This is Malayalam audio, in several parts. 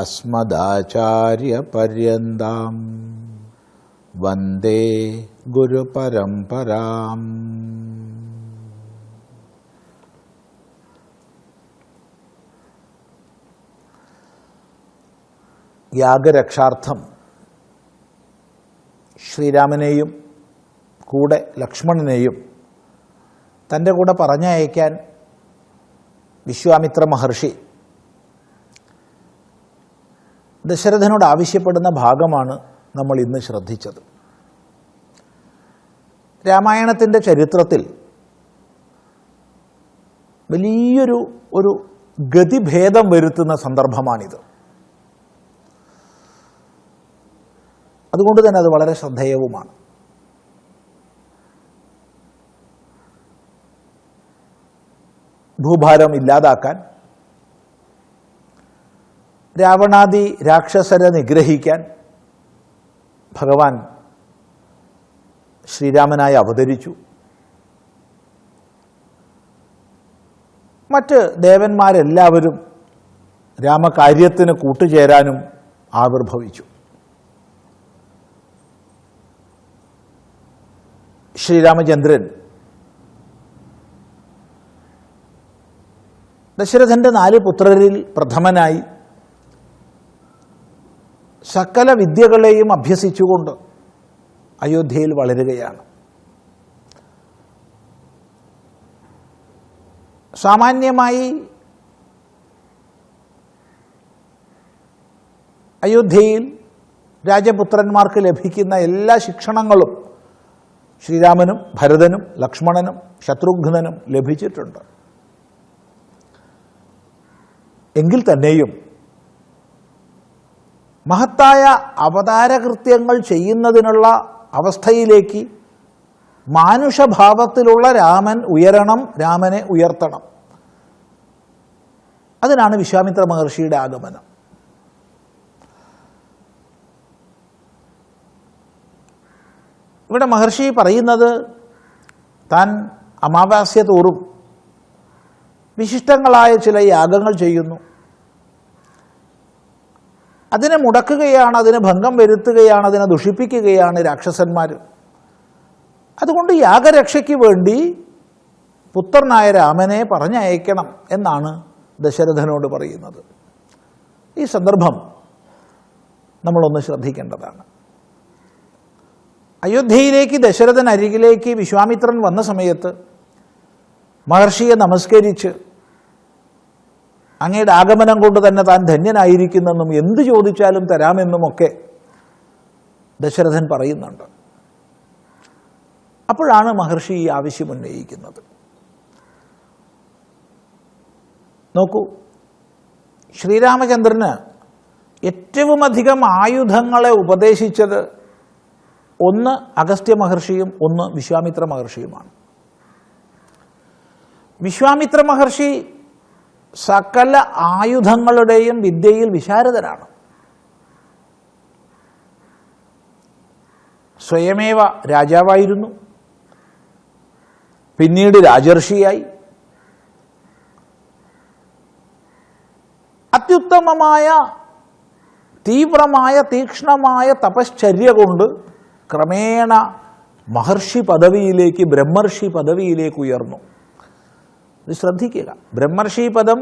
അസ്മദാചാര്യപര്യന്താം. വന്ദേ ഗുരുപരംപരാം യാഗരക്ഷാർത്ഥം ശ്രീരാമനെയും കൂടെ ലക്ഷ്മണനെയും തന്റെ കൂടെ പറഞ്ഞയക്കാൻ വിശ്വാമിത്ര മഹർഷി ദശരഥനോട് ആവശ്യപ്പെടുന്ന ഭാഗമാണ് നമ്മൾ ഇന്ന് ശ്രദ്ധിച്ചത്. രാമായണത്തിന്റെ ചരിത്രത്തിൽ വലിയൊരു ഒരു ഗതിഭേദം വരുത്തുന്ന സന്ദർഭമാണിത്. അതുകൊണ്ട് തന്നെ അത് വളരെ ശ്രദ്ധേയവുമാണ്. ഭൂഭാരം ഇല്ലാതാക്കാൻ രാവണാദി രാക്ഷസരെ നിഗ്രഹിക്കാൻ ഭഗവാൻ ശ്രീരാമനായി അവതരിച്ചു. മറ്റ് ദേവന്മാരെല്ലാവരും രാമകാര്യത്തിന് കൂട്ടുചേരാനും ആവിർഭവിച്ചു. ശ്രീരാമചന്ദ്രൻ ദശരഥന്റെ നാല് പുത്രരിൽ പ്രഥമനായി സകല വിദ്യകളെയും അഭ്യസിച്ചുകൊണ്ട് അയോധ്യയിൽ വളരുകയാണ്. സാമാന്യമായി അയോധ്യയിൽ രാജപുത്രന്മാർക്ക് ലഭിക്കുന്ന എല്ലാ ശിക്ഷണങ്ങളും ശ്രീരാമനും ഭരതനും ലക്ഷ്മണനും ശത്രുഘ്നനും ലഭിച്ചിട്ടുണ്ട്. എങ്കിൽ തന്നെയും മഹത്തായ അവതാരകൃത്യങ്ങൾ ചെയ്യുന്നതിനുള്ള അവസ്ഥയിലേക്ക് മാനുഷഭാവത്തിലുള്ള രാമൻ ഉയരണം രാമനെ ഉയർത്തണം. അതിനാണ് വിശ്വാമിത്ര മഹർഷിയുടെ ആഗമനം. ഇവിടെ മഹർഷി പറയുന്നത് താൻ അമാവാസ്യ തോറും വിശിഷ്ടങ്ങളായ ചില യാഗങ്ങൾ ചെയ്യുന്നു. അതിനെ മുടക്കുകയാണ് അതിന് ഭംഗം വരുത്തുകയാണ് അതിനെ ദുഷിപ്പിക്കുകയാണ് രാക്ഷസന്മാർ അതുകൊണ്ട് യാഗരക്ഷയ്ക്ക് വേണ്ടി പുത്രനായ രാമനെ പറഞ്ഞയക്കണം എന്നാണ് ദശരഥനോട് പറയുന്നത്. ഈ സന്ദർഭം നമ്മളൊന്ന് ശ്രദ്ധിക്കേണ്ടതാണ്. അയോധ്യയിലേക്ക് ദശരഥൻ അരികിലേക്ക് വിശ്വാമിത്രൻ വന്ന സമയത്ത് മഹർഷിയെ നമസ്കരിച്ച് അങ്ങയുടെ ആഗമനം കൊണ്ട് തന്നെ താൻ ധന്യനായിരിക്കുന്നെന്നും എന്ത് ചോദിച്ചാലും തരാമെന്നുമൊക്കെ ദശരഥൻ പറയുന്നുണ്ട്. അപ്പോഴാണ് മഹർഷി ഈ ആവശ്യം ഉന്നയിക്കുന്നത്. നോക്കൂ ശ്രീരാമചന്ദ്രന് ഏറ്റവും അധികം ആയുധങ്ങളെ ഉപദേശിച്ചത് ഒന്ന് അഗസ്ത്യ മഹർഷിയും ഒന്ന് വിശ്വാമിത്ര മഹർഷിയുമാണ്. വിശ്വാമിത്ര മഹർഷി സകല ആയുധങ്ങളുടെയും വിദ്യയിൽ വിശാരദനാണ് സ്വയമേവ രാജാവായിരുന്നു. പിന്നീട് രാജർഷിയായി. അത്യുത്തമമായ തീവ്രമായ തീക്ഷ്ണമായ തപശ്ചര്യ കൊണ്ട് ക്രമേണ മഹർഷി പദവിയിലേക്ക് ബ്രഹ്മർഷി പദവിയിലേക്ക് ഉയർന്നു. ഇത് ശ്രദ്ധിക്കുക. ബ്രഹ്മർഷി പദം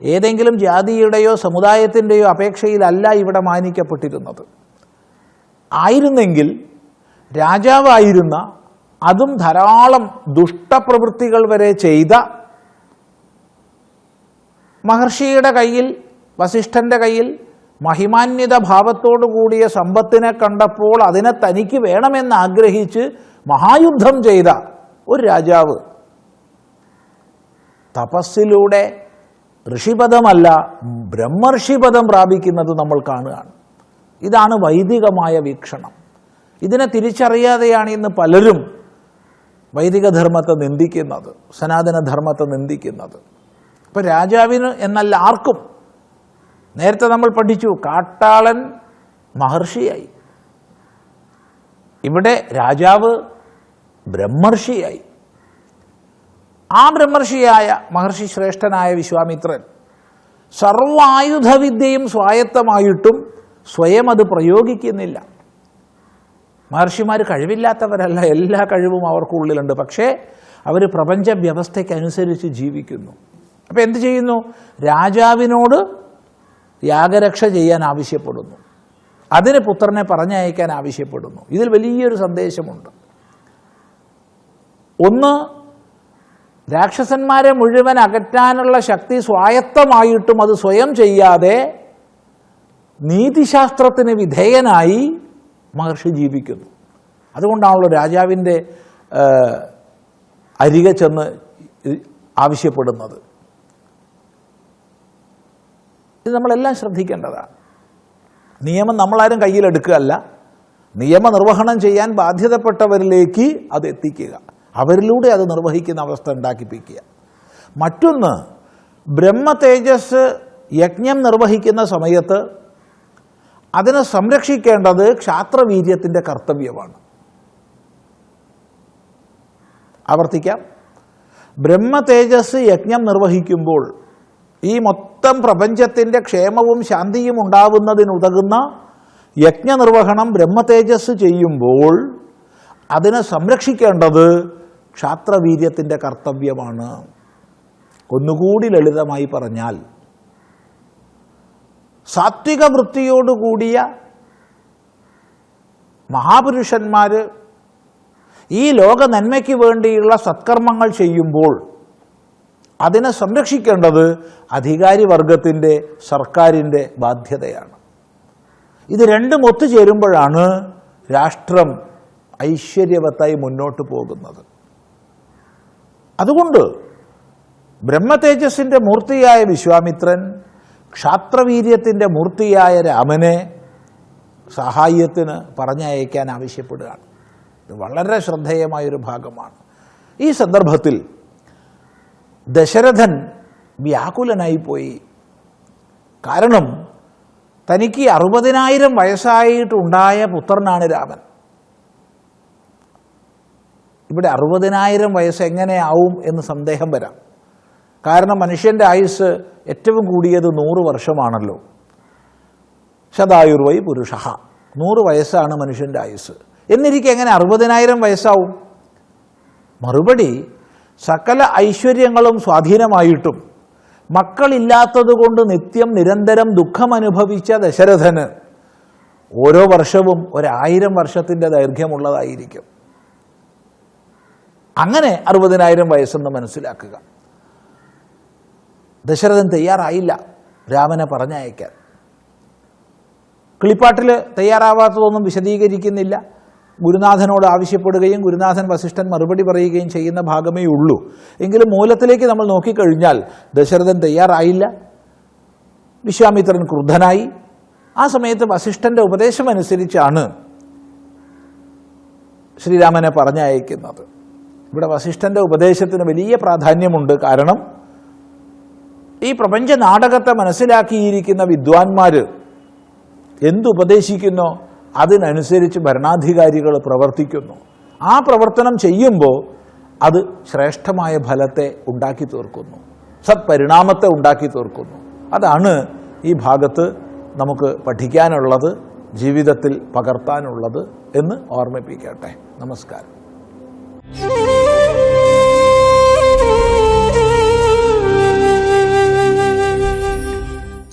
ഏതെങ്കിലും ജാതിയുടെയോ സമുദായത്തിന്റെയോ അപേക്ഷയിലല്ല ഇവിടെ മാനിക്കപ്പെട്ടിരുന്നത്. ആയിരുന്നെങ്കിൽ രാജാവായിരുന്ന അതും ധാരാളം ദുഷ്ടപ്രവൃത്തികൾ വരെ ചെയ്ത മഹർഷിയുടെ കയ്യിൽ വസിഷ്ഠന്റെ കയ്യിൽ മഹിമാന്യത ഭാവത്തോടു കൂടിയ സമ്പത്തിനെ കണ്ടപ്പോൾ അതിനെ തനിക്ക് വേണമെന്ന് ആഗ്രഹിച്ച് മഹായുദ്ധം ചെയ്ത ഒരു രാജാവ് തപസ്സിലൂടെ ഋഷിപദമല്ല ബ്രഹ്മർഷിപദം പ്രാപിക്കുന്നത് നമ്മൾ കാണുകയാണ്. ഇതാണ് വൈദികമായ വീക്ഷണം. ഇതിനെ തിരിച്ചറിയാതെയാണ് ഇന്ന് പലരും വൈദിക ധർമ്മത്തെ നിന്ദിക്കുന്നത് സനാതന ധർമ്മത്തെ നിന്ദിക്കുന്നത്. ഇപ്പം രാജാവിന് എന്നല്ല ആർക്കും. നേരത്തെ നമ്മൾ പഠിച്ചു കാട്ടാളൻ മഹർഷിയായി. ഇവിടെ രാജാവ് ബ്രഹ്മർഷിയായി. ആ ബ്രഹ്മർഷിയായ മഹർഷി ശ്രേഷ്ഠനായ വിശ്വാമിത്രൻ സർവായുധവിദ്യയും സ്വായത്തമായിട്ടും സ്വയം അത് പ്രയോഗിക്കുന്നില്ല. മഹർഷിമാർ കഴിവില്ലാത്തവരല്ല എല്ലാ കഴിവും അവർക്കുള്ളിലുണ്ട്. പക്ഷേ അവർ പ്രപഞ്ച വ്യവസ്ഥയ്ക്കനുസരിച്ച് ജീവിക്കുന്നു. അപ്പോൾ എന്ത് ചെയ്യുന്നു? രാജാവിനോട് യാഗരക്ഷ ചെയ്യാൻ ആവശ്യപ്പെടുന്നു. അതിന് പുത്രനെ പറഞ്ഞയക്കാൻ ആവശ്യപ്പെടുന്നു. ഇതിൽ വലിയൊരു സന്ദേശമുണ്ട്. ഒന്ന് രാക്ഷസന്മാരെ മുഴുവൻ അകറ്റാനുള്ള ശക്തി സ്വായത്തമായിട്ടും അത് സ്വയം ചെയ്യാതെ നീതിശാസ്ത്രത്തിന് വിധേയനായി മഹർഷി ജീവിക്കുന്നു. അതുകൊണ്ടാണല്ലോ രാജാവിന്റെ അരികെ ചെന്ന് ആവശ്യപ്പെടുന്നത്. ഇത് നമ്മളെല്ലാം ശ്രദ്ധിക്കേണ്ടതാണ്. നിയമം നമ്മളാരും കയ്യിലെടുക്കുകയല്ല. നിയമനിർവഹണം ചെയ്യാൻ ബാധ്യതപ്പെട്ടവരിലേക്ക് അത് എത്തിക്കുക. അവരിലൂടെ അത് നിർവഹിക്കുന്ന അവസ്ഥ ഉണ്ടാക്കിപ്പിക്കുക. മറ്റൊന്ന് ബ്രഹ്മ തേജസ് യജ്ഞം നിർവഹിക്കുന്ന സമയത്ത് അതിനെ സംരക്ഷിക്കേണ്ടത് ക്ഷാത്രവീര്യത്തിന്റെ കർത്തവ്യമാണ്. ആവർത്തിക്കാം. ബ്രഹ്മ തേജസ് യജ്ഞം നിർവഹിക്കുമ്പോൾ ഈ മൊത്തം പ്രപഞ്ചത്തിന്റെ ക്ഷേമവും ശാന്തിയും ഉണ്ടാവുന്നതിനുതകുന്ന യജ്ഞനിർവഹണം ബ്രഹ്മ തേജസ് ചെയ്യുമ്പോൾ അതിനെ സംരക്ഷിക്കേണ്ടത് ക്ഷാത്രവീര്യത്തിന്റെ കർത്തവ്യമാണ്. ഒന്നുകൂടി ലളിതമായി പറഞ്ഞാൽ സാത്വിക വൃത്തിയോടുകൂടിയ മഹാപുരുഷന്മാർ ഈ ലോക നന്മയ്ക്ക് വേണ്ടിയുള്ള സത്കർമ്മങ്ങൾ ചെയ്യുമ്പോൾ അതിനെ സംരക്ഷിക്കേണ്ടത് അധികാരി വർഗത്തിന്റെ സർക്കാരിന്റെ ബാധ്യതയാണ്. ഇത് രണ്ടും ഒത്തുചേരുമ്പോഴാണ് രാഷ്ട്രം ഐശ്വര്യവത്തായി മുന്നോട്ട് പോകുന്നത്. അതുകൊണ്ട് ബ്രഹ്മതേജസ്സിന്റെ മൂർത്തിയായ വിശ്വാമിത്രൻ ക്ഷാത്രവീര്യത്തിന്റെ മൂർത്തിയായ രാമനെ സഹായത്തിന് പറഞ്ഞയക്കാൻ ആവശ്യപ്പെടുകയാണ്. ഇത് വളരെ ശ്രദ്ധേയമായൊരു ഭാഗമാണ്. ഈ സന്ദർഭത്തിൽ ദശരഥൻ വ്യാകുലനായിപ്പോയി കാരണം തനിക്ക് അറുപതിനായിരം വയസ്സായിട്ടുണ്ടായ പുത്രനാണ് രാമൻ. ഇവിടെ അറുപതിനായിരം വയസ്സ് എങ്ങനെയാവും എന്ന് സന്ദേഹം വരാം. കാരണം മനുഷ്യന്റെ ആയുസ് ഏറ്റവും കൂടിയത് നൂറ് വർഷമാണല്ലോ. ശതായുർവൈ പുരുഷ നൂറ് വയസ്സാണ് മനുഷ്യന്റെ ആയുസ്. എന്നിരിക്കെ എങ്ങനെ അറുപതിനായിരം വയസ്സാവും? മറുപടി സകല ഐശ്വര്യങ്ങളും സ്വാധീനമായിട്ടും മക്കളില്ലാത്തതുകൊണ്ട് നിത്യം നിരന്തരം ദുഃഖമനുഭവിച്ച ദശരഥന് ഓരോ വർഷവും ഒരായിരം വർഷത്തിന്റെ ദൈർഘ്യമുള്ളതായിരിക്കും. അങ്ങനെ അറുപതിനായിരം വയസ്സെന്ന് മനസ്സിലാക്കുക. ദശരഥൻ തയ്യാറായില്ല. രാമനെ പറഞ്ഞയക്കാൻ. കിളിപ്പാട്ടിൽ തയ്യാറാവാത്തതൊന്നും വിശദീകരിക്കുന്നില്ല. ഗുരുനാഥനോട് ആവശ്യപ്പെടുകയും ഗുരുനാഥൻ വസിഷ്ഠൻ മറുപടി പറയുകയും ചെയ്യുന്ന ഭാഗമേ ഉള്ളൂ. എങ്കിലും മൂലത്തിലേക്ക് നമ്മൾ നോക്കിക്കഴിഞ്ഞാൽ ദശരഥൻ തയ്യാറായില്ല. വിശ്വാമിത്രൻ ക്രുദ്ധനായി. ആ സമയത്ത് വസിഷ്ഠന്റെ ഉപദേശമനുസരിച്ചാണ് ശ്രീരാമനെ പറഞ്ഞയക്കുന്നത്. ഇവിടെ വസിഷ്ഠന്റെ ഉപദേശത്തിന് വലിയ പ്രാധാന്യമുണ്ട്. കാരണം ഈ പ്രപഞ്ച നാടകത്തെ മനസ്സിലാക്കിയിരിക്കുന്ന വിദ്വാൻമാർ എന്തുപദേശിക്കുന്നോ അതിനനുസരിച്ച് ഭരണാധികാരികൾ പ്രവർത്തിക്കുന്നു. ആ പ്രവർത്തനം ചെയ്യുമ്പോൾ അത് ശ്രേഷ്ഠമായ ഫലത്തെ ഉണ്ടാക്കി തീർക്കുന്നു. സത്പരിണാമത്തെ ഉണ്ടാക്കി തീർക്കുന്നു. അതാണ് ഈ ഭാഗത്ത് നമുക്ക് പഠിക്കാനുള്ളത് ജീവിതത്തിൽ പകർത്താനുള്ളത് എന്ന് ഓർമ്മിപ്പിക്കട്ടെ. നമസ്കാരം.